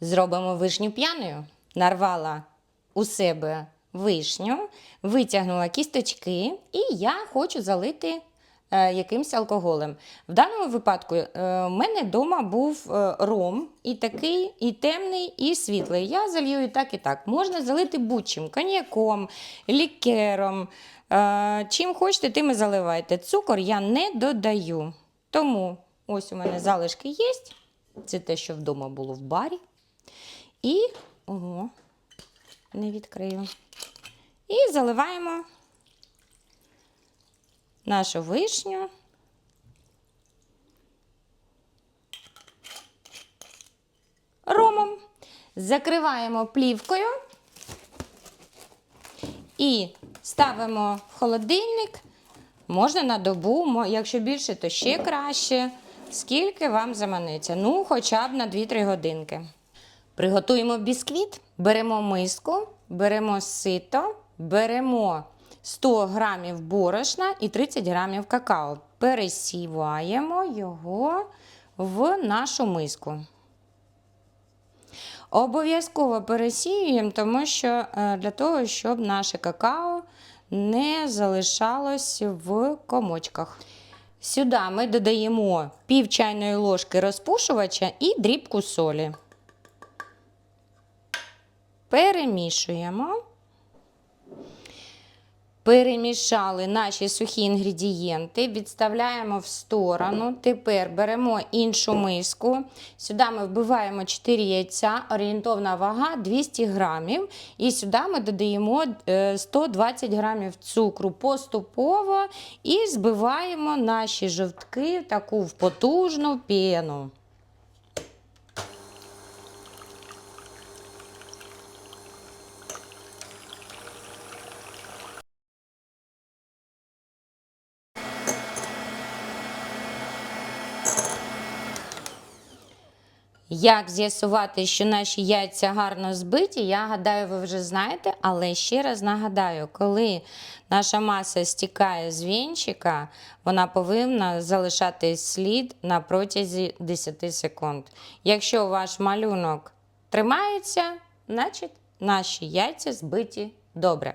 Зробимо вишню п'яною. Нарвала у себе вишню, витягнула кісточки, і я хочу залити е, якимсь алкоголем. В даному випадку е, в мене вдома був е, ром, і такий, і темний, і світлий. Я залью і так, і так. Можна залити будь-чим, коньяком, лікером. Чим хочете, тим і заливайте. Цукор я не додаю. Тому ось у мене залишки є. Це те, що вдома було в барі. І ого, не відкрию. І заливаємо нашу вишню. Ромом. Закриваємо плівкою і ставимо в холодильник. Можна на добу, якщо більше, то ще краще. Скільки вам заманеться? Ну, хоча б на 2-3 годинки. Приготуємо бісквіт, беремо миску, беремо сито, беремо 100 грамів борошна і 30 грамів какао. Пересіваємо його в нашу миску. Обов'язково пересіюємо, тому що е, для того, щоб наше какао не залишалось в комочках. Сюди ми додаємо пів чайної ложки розпушувача і дрібку солі. Перемішуємо. Перемішали наші сухі інгредієнти, відставляємо в сторону. Тепер беремо іншу миску. Сюди ми вбиваємо 4 яйця, орієнтовна вага 200 грамів. І сюди ми додаємо е, 120 грамів цукру поступово і збиваємо наші жовтки в таку потужну пену. Як з'ясувати, що наші яйця гарно збиті, я гадаю, ви вже знаєте, але ще раз нагадаю, коли наша маса стікає з вінчика, вона повинна залишати слід на протязі 10 секунд. Якщо ваш малюнок тримається, значить наші яйця збиті добре.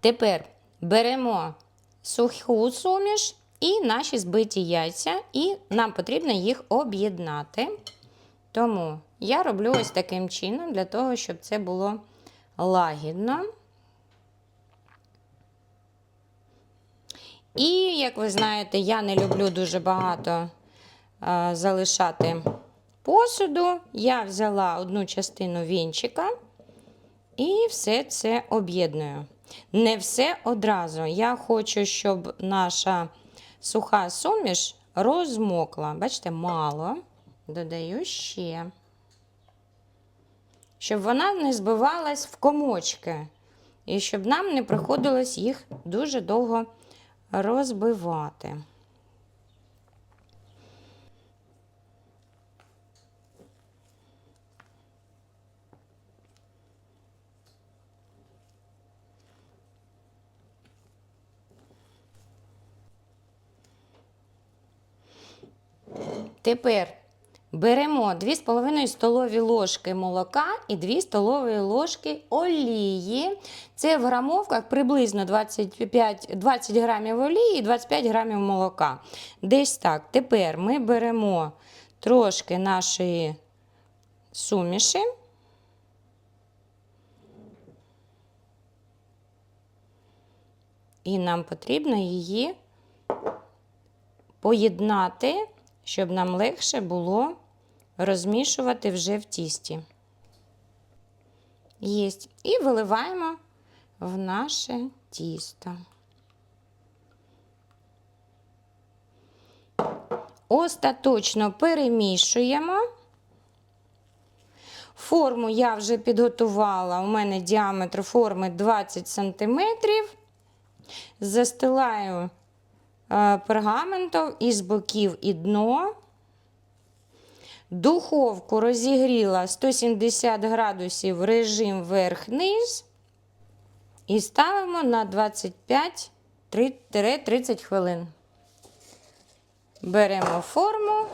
Тепер беремо суху суміш і наші збиті яйця, і нам потрібно їх об'єднати. Тому я роблю ось таким чином, для того, щоб це було лагідно. І, як ви знаєте, я не люблю дуже багато е, залишати посуду. Я взяла одну частину вінчика і все це об'єдную. Не все одразу. Я хочу, щоб наша суха суміш розмокла. Бачите, мало. Додаю ще. Щоб вона не збивалась в комочки. І щоб нам не приходилось їх дуже довго розбивати. Тепер беремо 2,5 столові ложки молока і 2 столові ложки олії. Це в грамовках приблизно 25, 20 грамів олії і 25 грамів молока. Десь так. Тепер ми беремо трошки нашої суміші. І нам потрібно її поєднати, щоб нам легше було розмішувати вже в тісті. Єсть. І виливаємо в наше тісто. Остаточно перемішуємо. Форму я вже підготувала. У мене діаметр форми 20 см. Застилаю е, пергаментом із боків і дно. Духовку розігріла 170 градусів режим верх-низ. І ставимо на 25-30 хвилин. Беремо форму,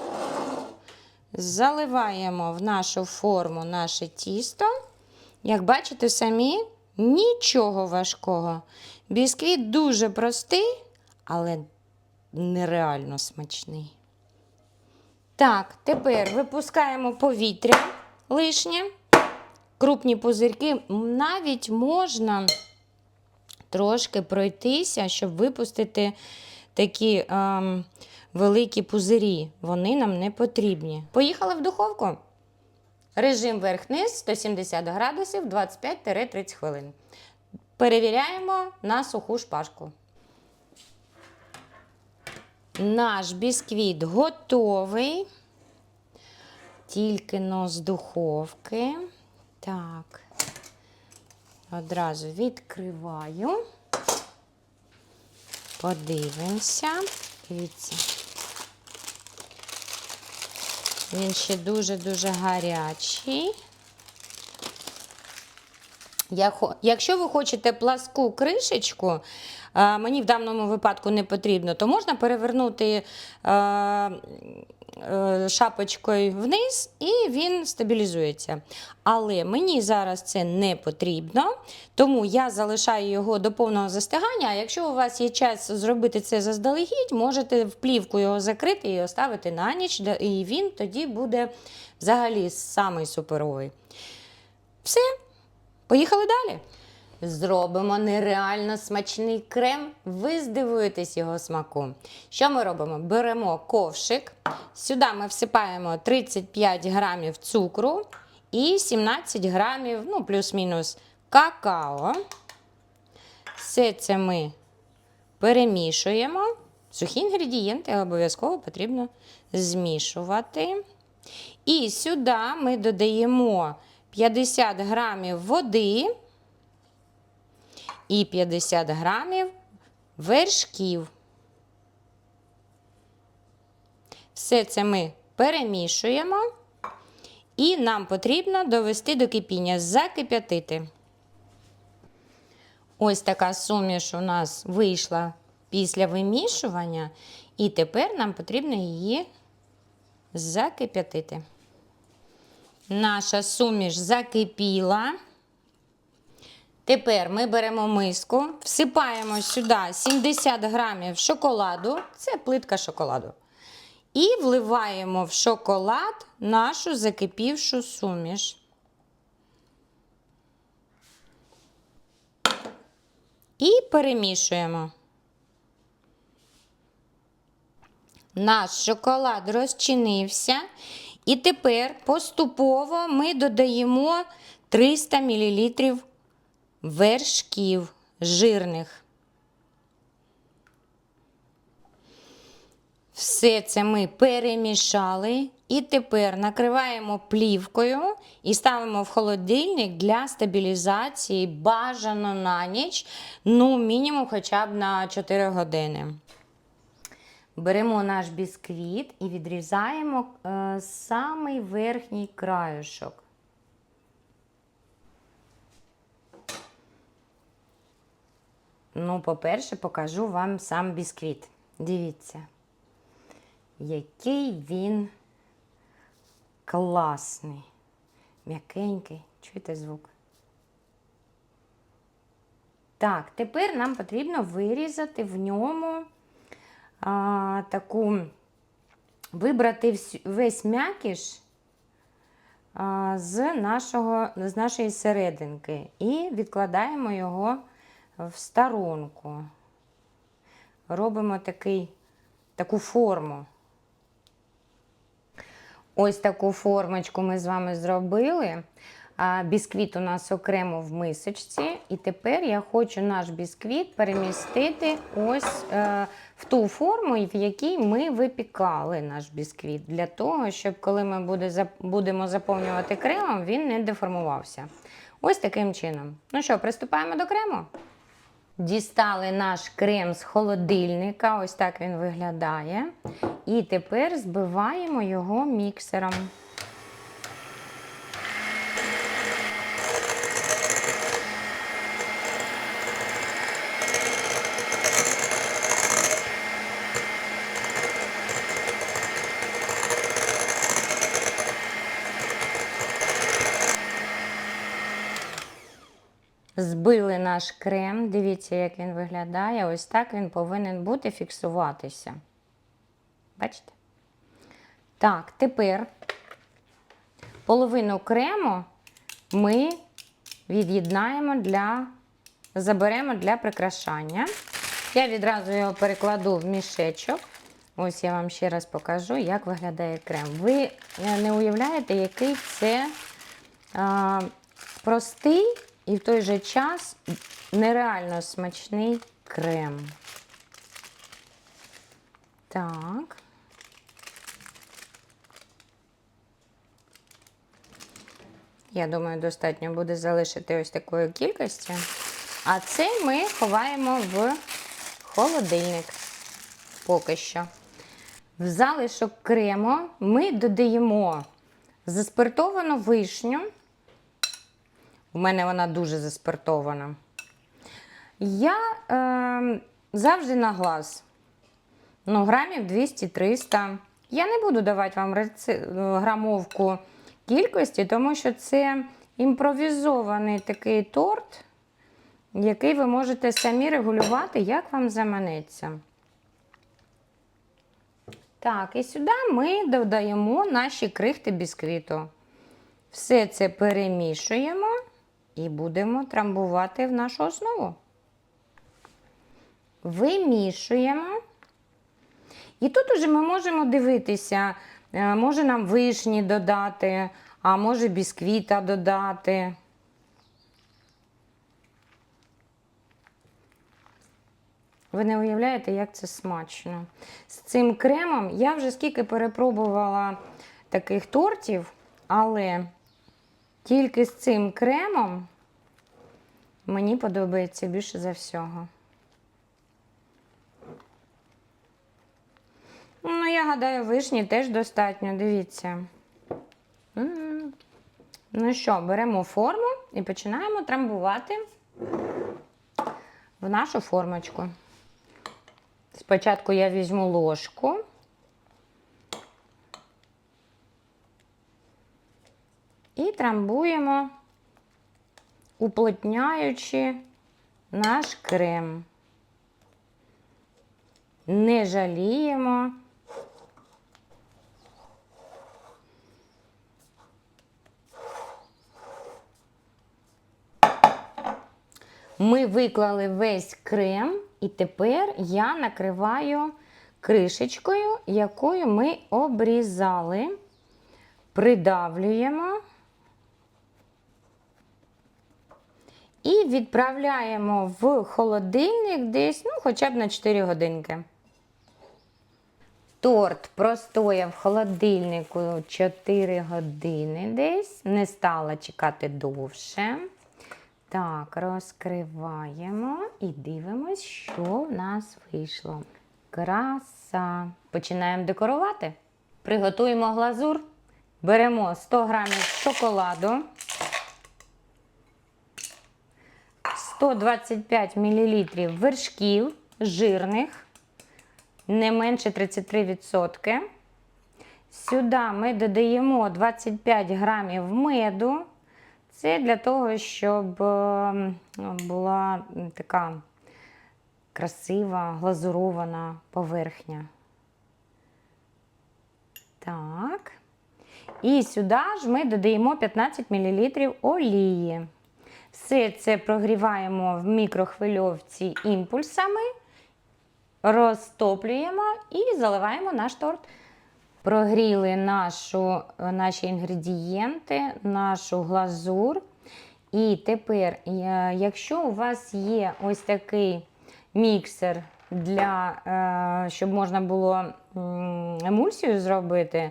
заливаємо в нашу форму наше тісто. Як бачите самі, нічого важкого. Бісквіт дуже простий, але нереально смачний. Так, тепер випускаємо повітря лишнє, крупні пузирки. Навіть можна трошки пройтися, щоб випустити такі ем, великі пузирі. Вони нам не потрібні. Поїхали в духовку. Режим верх-низ 170 градусів 25-30 хвилин. Перевіряємо на суху шпажку. Наш бісквіт готовий. Тільки но з духовки. Так. Одразу відкриваю. Подивимося. Дивіться. Він ще дуже-дуже гарячий. Якщо ви хочете пласку кришечку, мені в даному випадку не потрібно, то можна перевернути е, е, шапочкою вниз і він стабілізується. Але мені зараз це не потрібно, тому я залишаю його до повного застигання. А якщо у вас є час зробити це заздалегідь, можете в плівку його закрити і оставити на ніч, і він тоді буде взагалі самий суперовий. Все. Поїхали далі. Зробимо нереально смачний крем. Ви здивуєтесь його смаку. Що ми робимо? Беремо ковшик, сюди ми всипаємо 35 грамів цукру і 17 грамів, ну, плюс-мінус, какао. Все це ми перемішуємо. Сухі інгредієнти обов'язково потрібно змішувати. І сюди ми додаємо 50 грамів води і 50 грамів вершків. Все це ми перемішуємо, і нам потрібно довести до кипіння, закип'ятити. Ось така суміш у нас вийшла після вимішування, і тепер нам потрібно її закип'ятити. Наша суміш закипіла. Тепер ми беремо миску, всипаємо сюди 70 грамів шоколаду, це плитка шоколаду. І вливаємо в шоколад нашу закипівшу суміш. І перемішуємо. Наш шоколад розчинився. І тепер поступово ми додаємо 300 мл вершків жирних. Все це ми перемішали і тепер накриваємо плівкою і ставимо в холодильник для стабілізації бажано на ніч, ну, мінімум хоча б на 4 години. Беремо наш бісквіт і відрізаємо е, самий верхній краюшок. Ну, по-перше, покажу вам сам бісквіт. Дивіться, який він класний, м'якенький. Чуєте звук? Так, тепер нам потрібно вирізати в ньому а, таку, вибрати весь м'якіш з, нашого, з нашої серединки і відкладаємо його в сторонку. Робимо такий, таку форму. Ось таку формочку ми з вами зробили. Бісквіт у нас окремо в мисочці. І тепер я хочу наш бісквіт перемістити ось е, в ту форму, в якій ми випікали наш бісквіт. Для того, щоб коли ми буде, будемо заповнювати кремом, він не деформувався. Ось таким чином. Ну що, приступаємо до крему? Дістали наш крем з холодильника, ось так він виглядає. І тепер збиваємо його міксером. Збили наш крем. Дивіться, як він виглядає. Ось так він повинен бути фіксуватися. Бачите? Так, тепер половину крему ми від'єднаємо для, заберемо для прикрашання. Я відразу його перекладу в мішечок. Ось я вам ще раз покажу, як виглядає крем. Ви е, не уявляєте, який це а, простий і в той же час нереально смачний крем. Так. Я думаю, достатньо буде залишити ось такої кількості. А це ми ховаємо в холодильник поки що. В залишок крему ми додаємо заспиртовану вишню. У мене вона дуже заспиртована. Я е, завжди на глаз. Ну, грамів 200-300. Я не буду давати вам грамовку кількості, тому що це імпровізований такий торт, який ви можете самі регулювати, як вам заманеться. Так, і сюди ми додаємо наші крихти бісквіту. Все це перемішуємо і будемо трамбувати в нашу основу. Вимішуємо. І тут уже ми можемо дивитися, е, може нам вишні додати, а може бісквіта додати. Ви не уявляєте, як це смачно. З цим кремом я вже скільки перепробувала таких тортів, але тільки з цим кремом мені подобається більше за всього. Ну, я гадаю, вишні теж достатньо, дивіться. Ну що, беремо форму і починаємо трамбувати в нашу формочку. Спочатку я візьму ложку. І трамбуємо, уплотняючи наш крем. Не жаліємо. Ми виклали весь крем, і тепер я накриваю кришечкою, якою ми обрізали, придавлюємо і відправляємо в холодильник десь, ну, хоча б на 4 годинки. Торт простояв в холодильнику 4 години десь, не стала чекати довше. Так, розкриваємо і дивимось, що в нас вийшло. Краса. Починаємо декорувати. Приготуємо глазур. Беремо 100 грамів шоколаду, 125 мл вершків жирних, не менше 33%. Сюди ми додаємо 25 грамів меду. Це для того, щоб е, була така красива глазурована поверхня. Так. І сюди ж ми додаємо 15 мл олії. Все це прогріваємо в мікрохвильовці імпульсами, розтоплюємо і заливаємо наш торт. Прогріли нашу, наші інгредієнти, нашу глазур. І тепер, е, якщо у вас є ось такий міксер, для, е, щоб можна було емульсію зробити,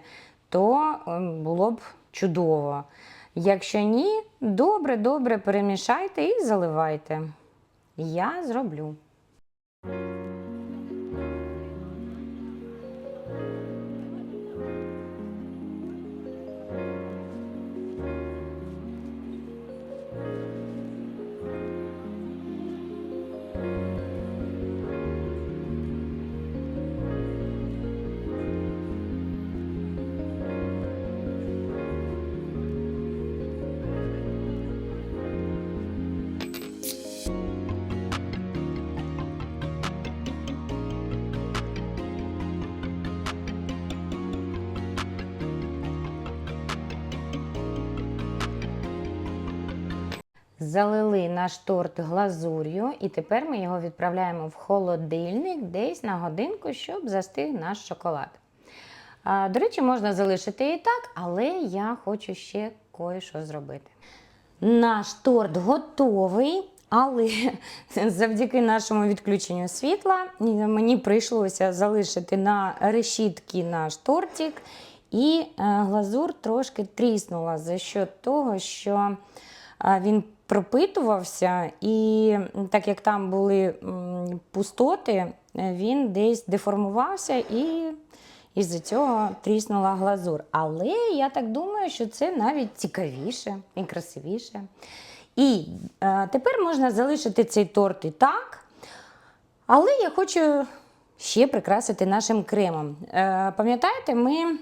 то було б чудово. Якщо ні, добре-добре перемішайте і заливайте. Я зроблю. Залили наш торт глазур'ю, і тепер ми його відправляємо в холодильник десь на годинку, щоб застиг наш шоколад. До речі, можна залишити і так, але я хочу ще кое-що зробити. Наш торт готовий, але завдяки нашому відключенню світла мені прийшлося залишити на решітки наш тортик, і е, глазур трошки тріснула за що того, що е, він пропитувався, і так як там були пустоти, е, він десь деформувався і із-за цього тріснула глазур. Але я так думаю, що це навіть цікавіше і красивіше. І е, тепер можна залишити цей торт і так. Але я хочу ще прикрасити нашим кремом. Е, пам'ятаєте, ми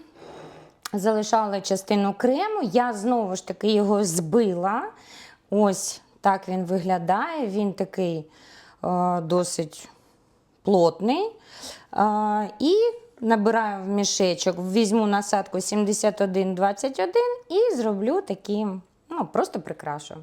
залишали частину крему, я знову ж таки його збила. Ось так він виглядає. Він такий е, досить плотний. Е, і набираю в мішечок, візьму насадку 71-21 і зроблю таким, ну, просто прикрашу.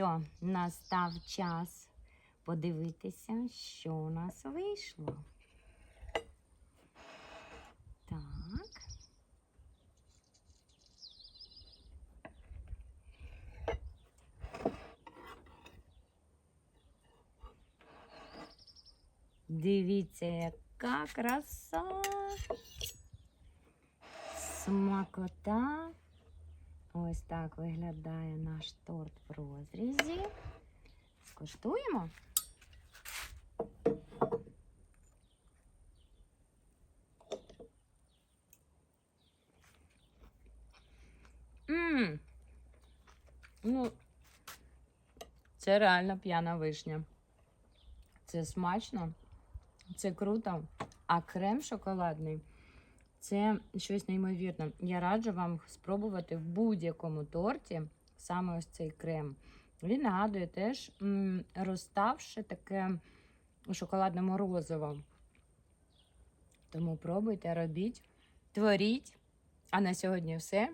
Що, настав час подивитися, що у нас вийшло. Так. Дивіться, яка краса. Смакота. Ось так виглядає наш торт в розрізі. Скуштуємо. Мм. Ну, це реально п'яна вишня. Це смачно, це круто. А крем шоколадний це щось неймовірне. Я раджу вам спробувати в будь-якому торті саме ось цей крем. Він нагадує теж м, розставши таке шоколадне морозиво. Тому пробуйте, робіть, творіть. А на сьогодні все.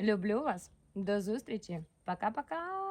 Люблю вас. До зустрічі. Пока-пока.